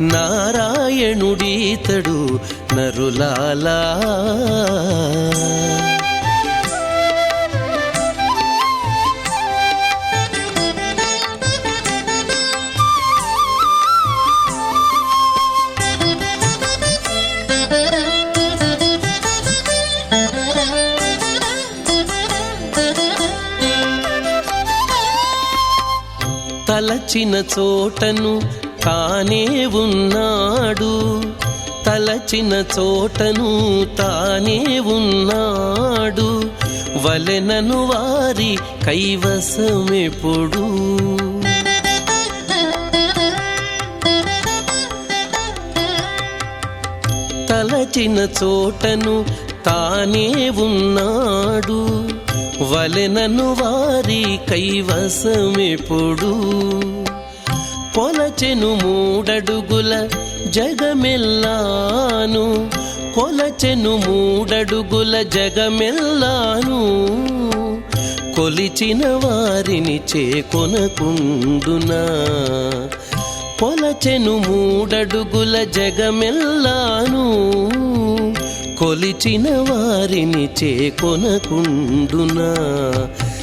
నారాయణుడీతడు నరులాలా. తలచిన చోటను తానే ఉన్నాడు. తలచిన చోటను తానే ఉన్నాడు. వలెనను వారి కైవసమెప్పుడు. తలచిన చోటను తానే ఉన్నాడు. వలెనను వారి కైవసమెప్పుడు. కొలచెను మూడడుగుల జగమెల్లాను. కొలచెను మూడడుగుల జగమెల్లాను. కొలిచిన వారిని చేకొనకుండునా. కొలచెను మూడడుగుల జగమెల్లాను. కొలిచిన వారిని చేకొనకుండునా.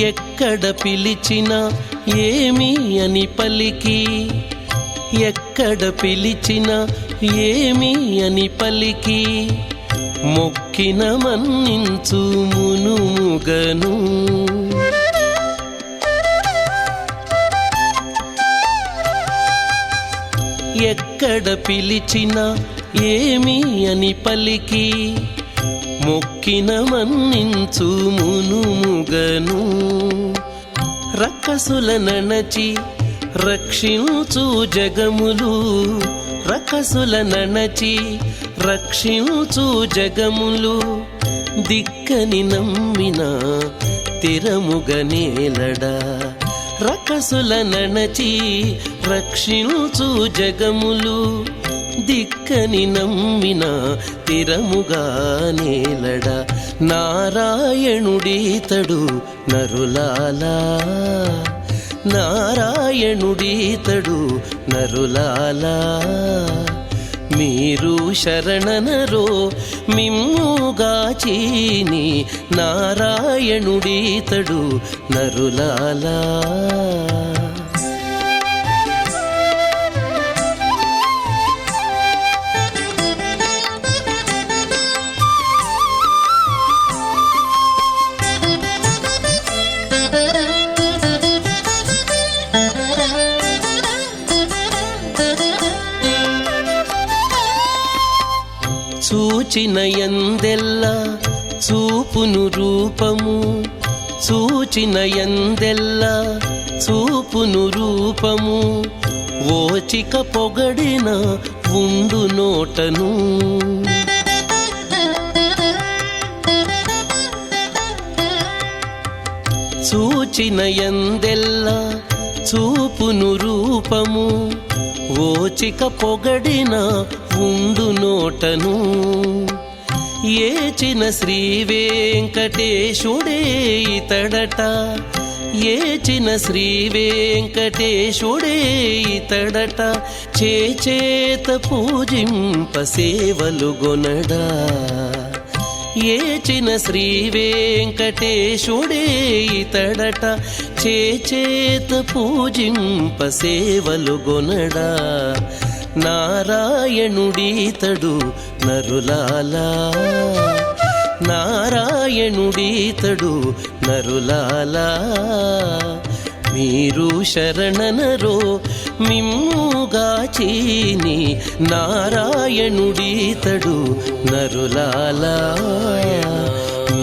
ఎక్కడ పిలిచినా ఏమి అని పలికి. ఎక్కడ పిలిచినా ఏమి అని పలికి. మొక్కిన మన్నించు మునుముగను. ఎక్కడ పిలిచినా ఏమి అని పలికి. మొక్కిన మన్నించు మునుముగను. రక్కసుల నణచి రక్షించు జగములు. రకసుల నణచి రక్షించు జగములు. దిక్కని నమ్మిన తిరముగనేలడా రకసుల నణచి రక్షించు జగములు. దిక్కని నమ్మిన తిరముగా నేలడ. నారాయణుడీతడు నరులాలా. నారాయణుడీతడు నరులాలా. మీరు శరణనరో మిమ్ముగాచీని నారాయణుడీతడు నరులాలా. చూచిన ఎందెల్ల చూపును రూపము చూచిన ఎందెల్ల చూపును రూపము. ఓచిక పొగడిన ఉండు నోటను. చూచిన ఎందెల్ల చూపును రూపము ఓచిక పొగడిన ఉండు నోటను ఏచిన శ్రీ వెంకటేశుడే ఇతడట ఏచిన శ్రీ వెంకటేశుడే ఇతడట చేచేత పూజింప సేవలు గొనడా. ఏచిన శ్రీ వెంకటేశుడే ఇతడట చేచేత పూజింప సేవలు గొనడా. నారాయణుడీతడు నరులాలా. నారాయణుడీతడు నరులాలా. మీరు శరణనరో మిమ్ముగా చీని నారాయణుడీతడు నరులాలా.